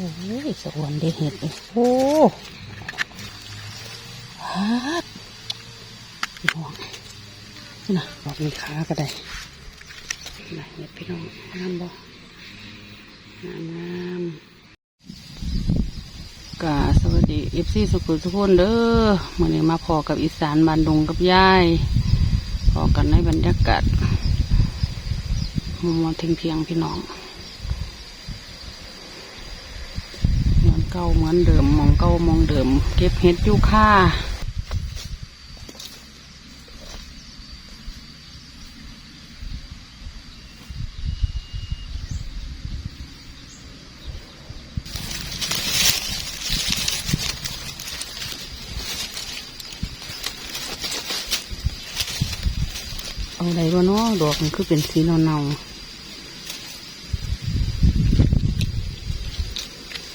อ้ยสะอวนได้เห็ดโอ้ฮัดพี่น้องนี่นะบอกมีขาก็ได้นะเห็ดพี่น้องงามบ่งามงามกาสวัสดีเอฟซีสุขุสุขนเด้อมื่อนี้มาพอกับอีสานบานดงกับยายพอกันในบรรยากาศมุมมองเพียงพี่น้อง เก่าเหมือนเดิมมองเก่ามองเดิม เก็บเห็ดอยู่ค่าเอาอะไรวะเนาะดอกมันคือเป็นสีเนาๆ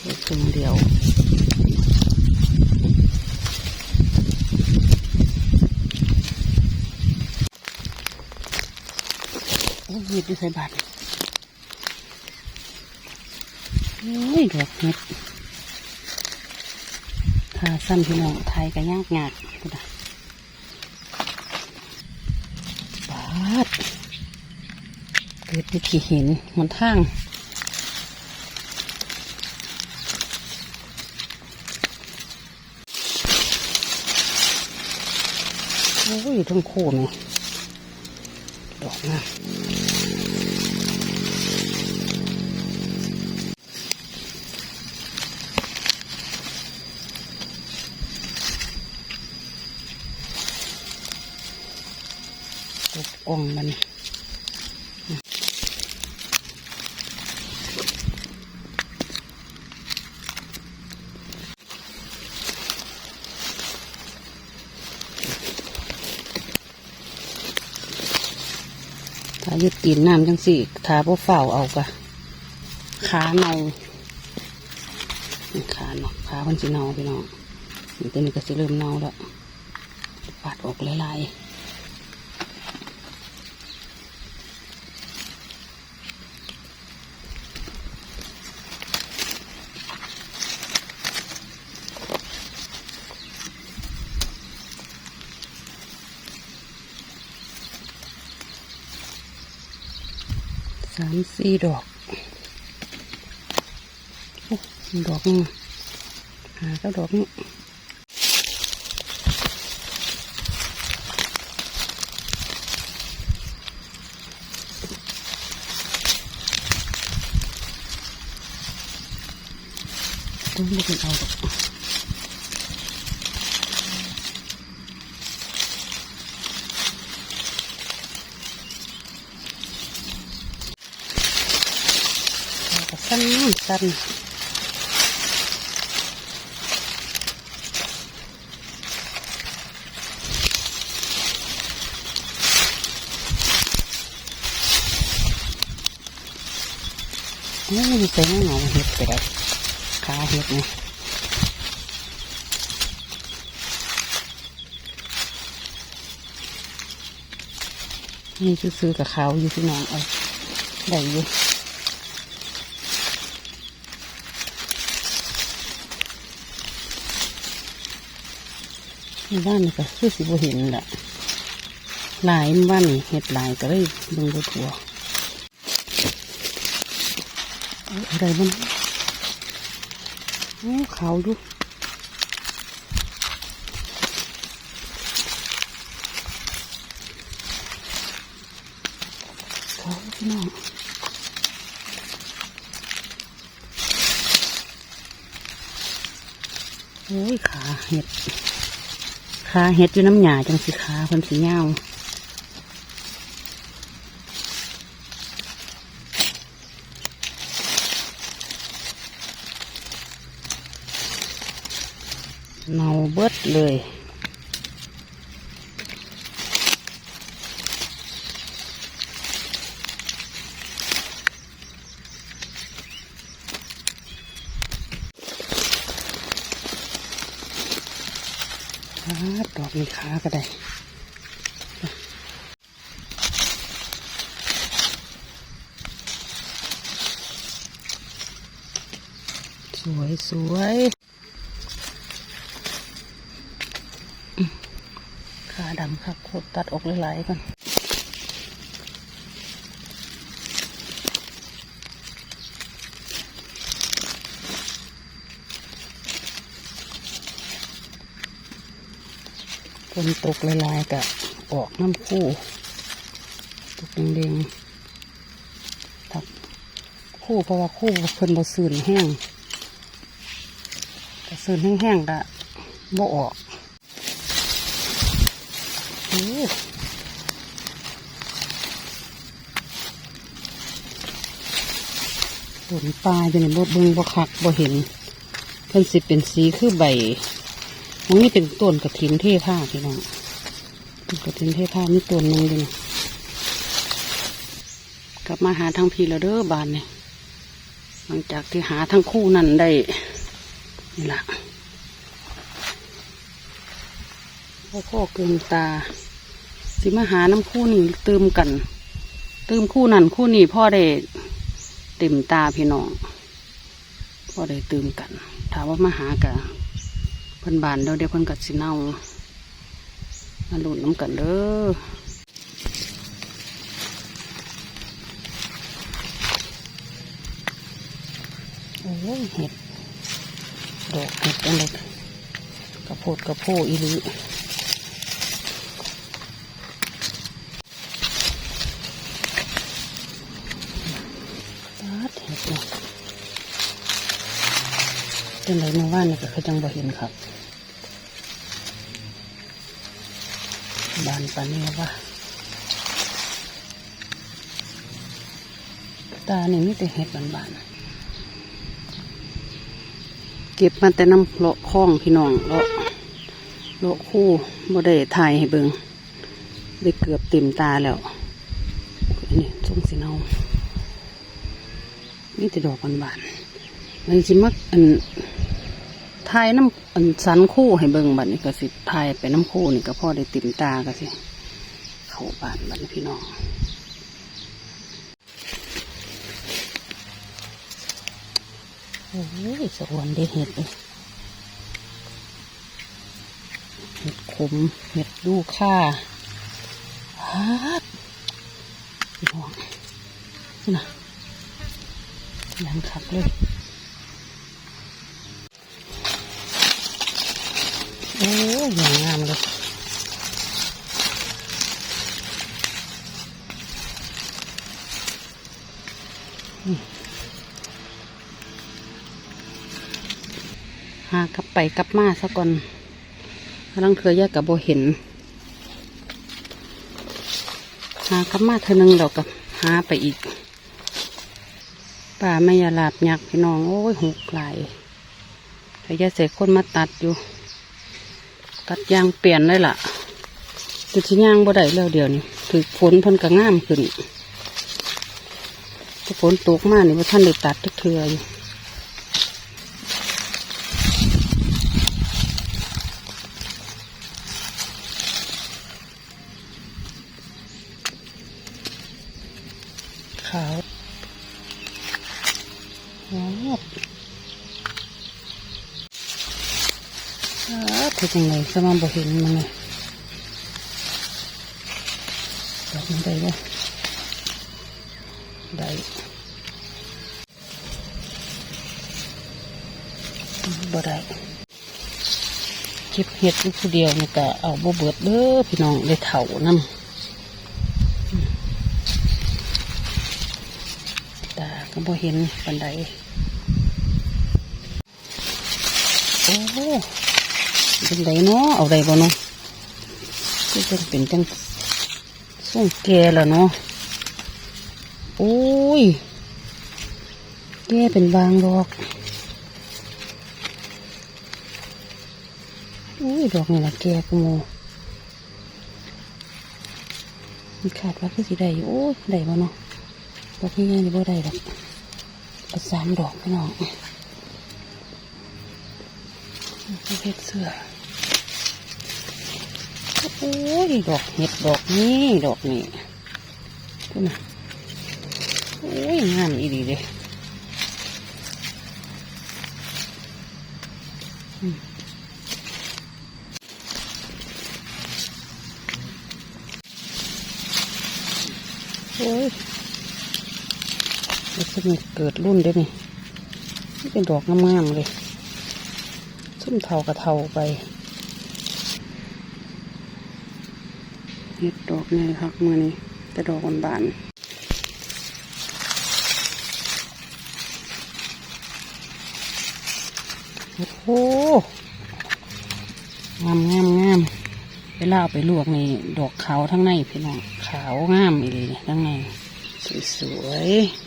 เดี๋ยวครึ่งเดียว โอ้ยหยิบอยู่ใส่บาตรโอ้ยดอกเห็ดขาสั้นพี่น้องไทยก็ยากยากกูนะบาดเกิดไปที่หินหนทางโอ้ยทั้งคู่นี่ ดอกนะตกอ่องมัน ยึดตีนน้ำจังสี่ทาพวกเฝ้าเอากะขาเนาขาเนาะขาพันสีเนาพี่น้องตัวนี้ก็สิเริ่มเนาแล้วปัดออกหลายๆ สามสี่ดอกโอ้ดอกนึงหาก็ดอกนึงต้องไม่เป็นเอาดอกเอาก็ สั้นสั้นโอ้ยใส่หน้าหนาวเห็ดไปได้ขาเห็ดนี่นี่ซื้อกับเขาอยู่ที่น้องเอาได้อยู่ บ้านนี่ก็คือสิบเห็นแหละหลายบ้านนี่เห็ดหลายก็เลยเบึงบ่ทั่วอาอะไรบ้างโอ้เขาดูเขาพี่น้องโอ้ยขาเห็ด คะเฮ็ดอยู่น้ำหยาจังสิขาเพิ่นสีเงาเนาเบิดเลย ครับ ดอกมีค้าก็ได้สวยสวยขาดำค่ะโคตรตัดออกหลายๆกัน ฝนตกหลายๆกะออกน้ำคู่ ตกแดงๆทับคู่เพราะว่าคู่เพิ่นบ่สื่นแห้งแต่สื่นแห้งๆกะบ่ออกโอ้ฝนปลายู่ในบ่เบิ่งบ่คักบ่เห็น เพิ่นสิเป็นสีคือใบ มันนี่เป็นต้นกระถินเทผ้าพี่น้องต้นกระถินเทผ้ามีต้นหนึงอยู่นี่กลับมาหาทางพีแล้วเด้อบานนี่ยหลังจากที่หาทั้งคู่นั่นได้นี่ละพ่อพ่อเกินตา สิมาหาน้ำคู่นี่เติมกัน เติมคู่นั่นคู่นี่พ่อได้เต็มตาพี่น้องพ่อได้เติมกัน ถามว่ามาหากะ พิ่นบานเดี๋ยวเดี๋ยวพิ่นกัดสิเน่ามาหลุดน้ำกันเด้อโอ้เห็ดดอกเห็ดอันเล็กกระโพดกระโพอีหลีปาดเห็ดเนาะจังไรเมื่อวานนี่ก็คือจังบ่เห็นครับ บานปานนี้ว่าตานี่มีแต่เห็ดบานๆเก็บมาแต่น้ำเลาะคลองพี่น้องเลาะเลาะคู่บ่ได้ถ่ายให้เบิงได้เกือบเต็มตาแล้วอันนี้ทรงสีเนานี่แต่ดอกบานๆมันสิมักอัน ทายน้ำอันสันคู่ให้เบิ่งบัดนี้ก็สิทายไปน้ำคู่นี่ก็พ่อได้ติ่มตาก็สิ เข้าบ้านบัดพี่น้องโอ้ยสวรรค์ได้เห็ดเลยเห็ดขมเห็ดดูค่าฮัดพี่น้องนะยังขับเลย โอ้ยอย่างงามเลยหากลับไปกลับมาซะก่อนกำลังเคยแยกกับโบเห็น หากลับมาเธอหนึ่งเรากับหาไปอีกป่าไม่ยาลาบยักพี่น้อง โอ้ยหกหลายแต่ยาเสกคนมาตัดอยู่ ตัดยางเปลี่ยนเลยล่ะจุดที่ยางบ่ได้แล้วเดี๋ยวนี้ถือฝนพิ่นกระง่ามขึ้นถ้าฝนตกมากนี่ว่าท่านได้ตัดทุกเทืออยู่ ครับเป็นยังไงสมองบ่เห็นมันเลยดอกมันได้บ่ได้บ่ได้เก็บเห็ดอยู่ผู้เดียวนี่ก็เอาบ่เบิดเด้อพี่น้องได้เถ่านำตาก็บ่เห็นปันใดโอ้ เป็นไดเนาะเอาได้บ่เนาะก็จะเป็นจังส่งแกแล้วเนาะโอ้ยแกเป็นบางดอกอุ้ยดอกนี่ละแกกูโมมันขาดว่าคือสิได้อยู่โอ้ยได้บ่เนาะดอกนี้นี่บ่ได้ดอกเอาสามดอกพี่น้อง เห็ดเสือโอ้ยดอกเห็ดดอกนี้ดอกนี้ดูนะโอ้ยงามอีดีเลยโอ้ยแล้วจะมีเกิดรุ่นได้ไหมนี่เป็นดอกงามๆเลย ส้มเทากระเทาไปเห็ดดอกไงครับมือนี้แต่ดอกบานโอ้โหงามงามงามเวลาเอาไปลวกนี่ดอกขาวทั้งในพี่น้องขาวงามอีเลยทั้งในสวยๆ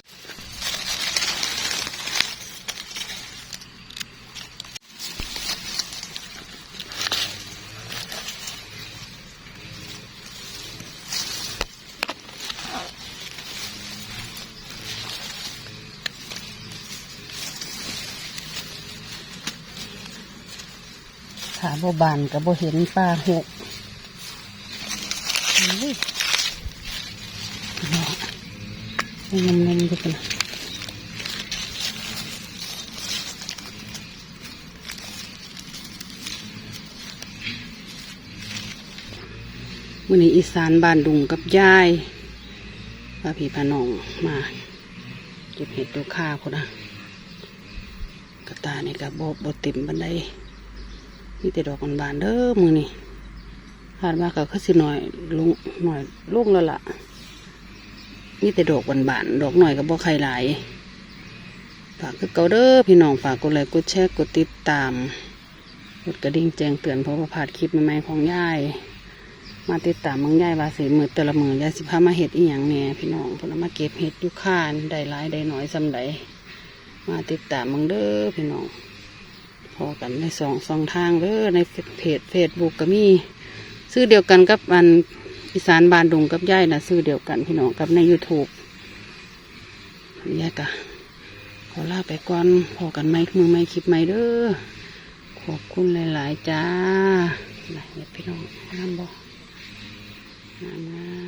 ขาบบบานกับโบเห็นปลาหกนี่มันมดูกันนะมื่อนี้อีสานบ้านดุงกับยายพาพี่พาน้องมาเก็บเห็ดดูข้าคนนะกระตายนี่กับโบบเต็มบันได มีแต่ดอกบานๆเด้อมือนี่คาดว่าก็คือสิหน่อยลงหน่อยลงแล้วล่ะมีแต่ดอกบานๆดอกหน่อยก็บ่ใครหลายฝากคือเกาเด้อพี่น้องฝากกดไลค์กดแชร์กดติดตามกดกระดิ่งแจ้งเตือนเพราะว่าผ่านคลิปใหม่ๆของยาย มาติดตามมังยายวาสิมือแต่ละมือยายสิพามาเห็ดอีหยังแหน่พี่น้องเพนเอามาเก็บเห็ดยุค่านได้หลายได้น้อยสำใดมาติดตามมังเด้อพี่น้อง อกันในสองสองทางเด้อในเพจเฟซบุ๊กก็มีซื้อเดียวกันกับอันอีสานบานดุงกับย่ายนะซื้อเดียวกันพี่น้องกับใน YouTube แยกะขอลาไปก่อนพอกันไหมมือไม่คลิปไหมเด้อขอบคุณหลาย ๆ จ้าไหนเนี่ยพี่น้องงามบ่งามงาม